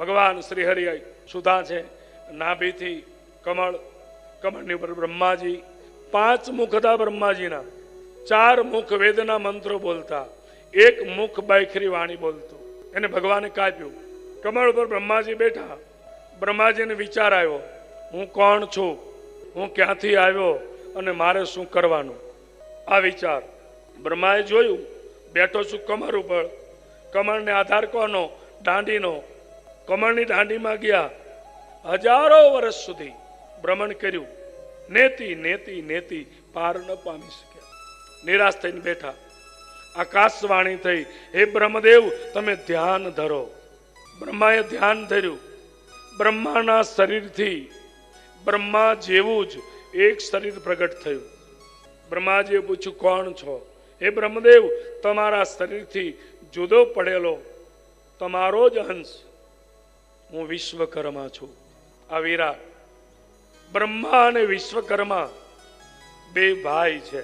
ભગવાન શ્રીહરિ સુધા છે, નાભીથી કમળ, કમળની ઉપર બ્રહ્માજી, પાંચ મુખ હતા બ્રહ્માજીના. ચાર મુખ વેદના મંત્રો બોલતા, એક મુખ બાયખરી વાણી બોલતું. એને ભગવાને કાપ્યું, કમળ ઉપર બ્રહ્માજી બેઠા. બ્રહ્માજીને વિચાર આવ્યો, હું કોણ છું? હું ક્યાંથી આવ્યો અને મારે શું કરવાનું? આ વિચાર બ્રહ્માએ જોયું, બેઠો છું કમર ઉપર. કમળને આધાર કોનો? દાંડીનો? કમળની દાંડીમાં ગયા. હજારો વર્ષ સુધી ભ્રમણ કર્યું. નેતી નેતી નેતી પાર ન પામી શક્યા. નિરાશ થઈને બેઠા. આકાશવાણી થઈ, હે બ્રહ્મદેવ, તમે ધ્યાન ધરો. બ્રહ્માએ ધ્યાન ધર્યું. બ્રહ્માના શરીરથી બ્રહ્મા જેવું જ એક શરીર પ્રગટ થયું. બ્રહ્માજીએ પૂછ્યું, કોણ છો? હે બ્રહ્મદેવ, તમારા શરીરથી જુદો પડેલો, તમારો જ અંશ હું વિશ્વકર્મા છું. આ વિરાટ બ્રહ્મા અને વિશ્વકર્મા બે ભાઈ છે.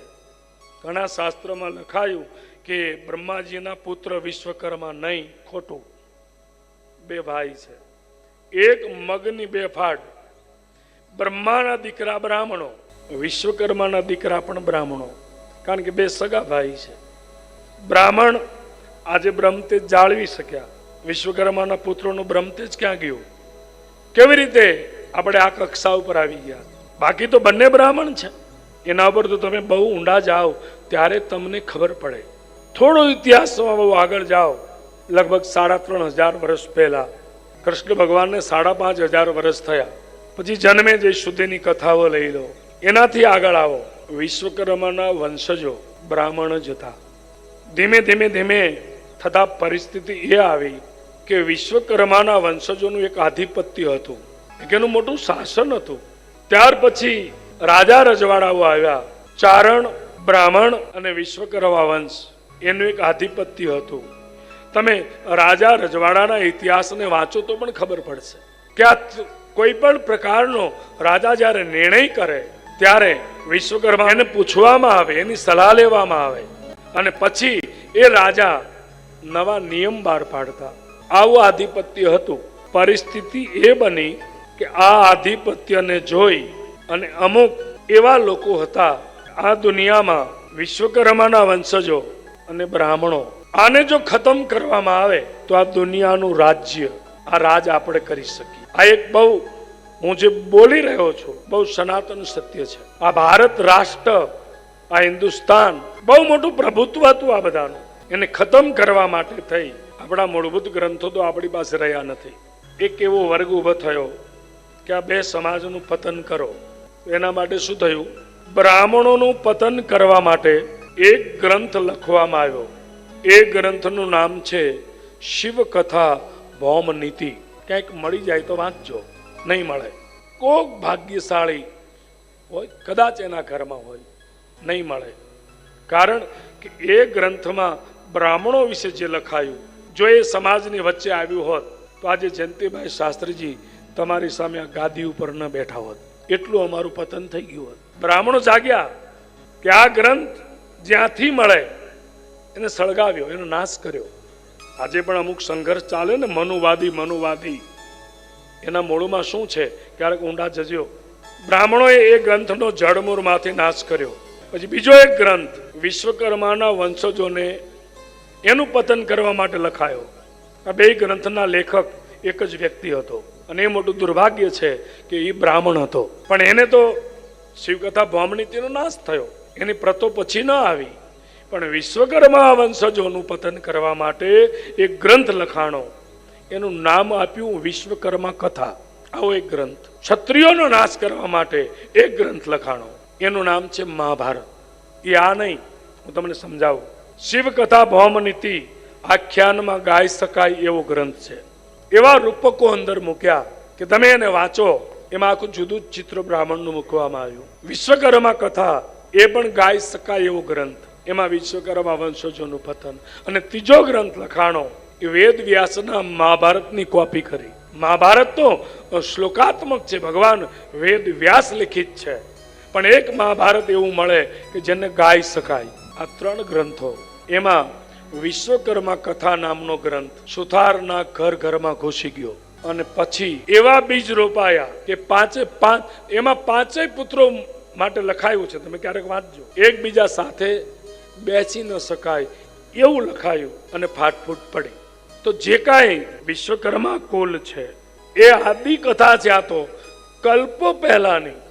ઘણા શાસ્ત્રોમાં લખાયું કે બ્રહ્માજીના પુત્ર વિશ્વકર્મા નહીં, ખોટું. બે ભાઈ છે. એક મગની બે ફાટ બ્રહ્માના દીકરા બ્રાહ્મણો, વિશ્વકર્માના દીકરા પણ બ્રાહ્મણો. કારણ કે બે સગા ભાઈ છે. બ્રાહ્મણ આજે બ્રહ્મતેજ જાળવી શક્યા. વિશ્વકર્માના પુત્રોનું બ્રહ્મતેજ ક્યાં ગયું? કેવી રીતે આપણે આ કક્ષા ઉપર આવી ગયા? બાકી તો બંને બ્રાહ્મણ છે. એના ઉપર તો તમે બહુ ઊંડા જાઓ, ત્યારે તમને ખબર પડે. થોડો ઇતિહાસમાં બહુ આગળ જાઓ. લગભગ સાડા ત્રણ હજાર વર્ષ પહેલા કૃષ્ણ ભગવાનને સાડા પાંચ હજાર વર્ષ થયા. પછી જન્મે જે સુધીની કથાઓ લઈ લો. એનાથી આગળ આવો. વિશ્વકર્માના વંશજો બ્રાહ્મણ જ હતા. ધીમે ધીમે ધીમે થતા પરિસ્થિતિ એ આવી કે વિશ્વકર્માના વંશજોનું એક આધિપત્ય હતું. એનું મોટું શાસન હતું. ત્યાર પછી રાજા રજવાડાઓ આવ્યા. ચારણ, બ્રાહ્મણ અને વિશ્વકર્મા વંશ એનું એક આધિપત્ય હતું. તમે રાજા રજવાડાના ઇતિહાસને વાંચો તો પણ ખબર પડશે કે આ કોઈ પણ પ્રકારનો રાજા જ્યારે નિર્ણય કરે, ત્યારે વિશ્વકર્મા એને પૂછવામાં આવે, એની સલાહ લેવામાં આવે. અને પછી એ રાજા નવા નિયમ બહાર પાડતા. આવું આધિપત્ય હતું. પરિસ્થિતિ એ બની કે આ આધિપત્યને જોઈ અને અમુક એવા લોકો હતા આ દુનિયામાં વિશ્વકર્માના વંશજો અને બ્રાહ્મણો. આને જો ખતમ કરવામાં આવે તો આ દુનિયાનું રાજ્ય, આ રાજ આપણે કરી શકીએ. આ એક બહુ, હું જે બોલી રહ્યો છું, બહુ સનાતન સત્ય છે. આ ભારત રાષ્ટ્ર, આ હિન્દુસ્તાન બહુ મોટું પ્રભુત્વ હતું આ બધાનું. એને ખતમ કરવા માટે થઈ આપણા મૂળભૂત ગ્રંથો તો આપણી પાસે રહ્યા નથી. એક એવો વર્ગ ઊભો થયો કે આ બે સમાજનું પતન કરો. એના માટે શું થયું? બ્રાહ્મણોનું પતન કરવા માટે એક ગ્રંથ લખવામાં આવ્યો. એ ગ્રંથનું નામ છે શિવકથા ભૌમ નીતિ ક્યાંક મળી જાય તો વાંચજો, નહીં મળે. કોક ભાગ્યશાળી હોય, કદાચ એના ઘરમાં હોય, નહીં મળે. કારણ કે એ ગ્રંથમાં બ્રાહ્મણો વિશે જે લખાયું જો એ સમાજની વચ્ચે આવ્યું હોત, તો આજે જયંતિભાઈ શાસ્ત્રીજી તમારી સામે આ ગાદી ઉપર ન બેઠા હોત. એટલું અમારું પતન થઈ ગયું હોત. બ્રાહ્મણો જાગ્યા કે આ ગ્રંથ જ્યાંથી મળે, એને સળગાવ્યો, એનો નાશ કર્યો. આજે પણ અમુક સંઘર્ષ ચાલે ને, મનુવાદી મનુવાદી. એના મૂળમાં શું છે? ક્યારેક ઊંડા જજ્યો. બ્રાહ્મણોએ એ ગ્રંથનો જડમૂળમાંથી નાશ કર્યો. પછી બીજો એક ગ્રંથ, વિશ્વકર્માના વંશજોને એનું પતન કરવા માટે લખાયો. આ બે ગ્રંથના લેખક એક જ વ્યક્તિ હતો. અને એ મોટું દુર્ભાગ્ય છે કે એ બ્રાહ્મણ હતો. પણ એને તો શિવકથા ભૌમનીતિનો નાશ થયો. એની પ્રતો પછી ન આવી. પણ વિશ્વકર્મા વંશજોનું પતન કરવા માટે એક ગ્રંથ લખાણો. એનું નામ આપ્યું વિશ્વકર્મા કથા. આવો એક ગ્રંથ. ક્ષત્રિયોનો નાશ કરવા માટે એક ગ્રંથ લખાણો. એનું નામ છે મહાભારત. એ આ નહીં. હું તમને સમજાવું. શિવકથા ભૌમનીતિ આખ્યાનમાં ગાઈ શકાય એવો ગ્રંથ છે. એવા રૂપકો અંદર મૂક્યા કે તમે એને વાંચો, એમાં આખું જુદું ચિત્ર બ્રાહ્મણનું મૂકવામાં આવ્યું. વિશ્વકર્મા કથા એ પણ ગાઈ શકાય એવો ગ્રંથ. એમાં વિશ્વકર્મા વંશજોનું પતન. અને ત્રીજો ગ્રંથ લખાણો, એ વેદ વ્યાસના મહાભારતની કોપી કરી. મહાભારત તો શ્લોકાત્મક છે, ભગવાન વેદ વ્યાસ લિખિત છે. પણ એક મહાભારત એવું મળે કે જેને ગાઈ શકાય. આ ત્રણ ગ્રંથો. એમાં વિશ્વકર્મા કથા નામનો ગ્રંથ સુથારના ઘર ઘરમાં ઘૂસી ગયો. અને પછી એવા બીજ રોપાયા કે પાંચે પાંચ, એમાં પાંચેય પુત્રો માટે લખાયું છે. તમે ક્યારેક વાંચજો એકબીજા સાથે બેસી ન શકાય એવું લખાયું અને ફાટફૂટ પડી. તો જે કાંઈ વિશ્વકર્મા કુલ છે, એ આદિ કથા છે આ તો. કલ્પો પહેલાની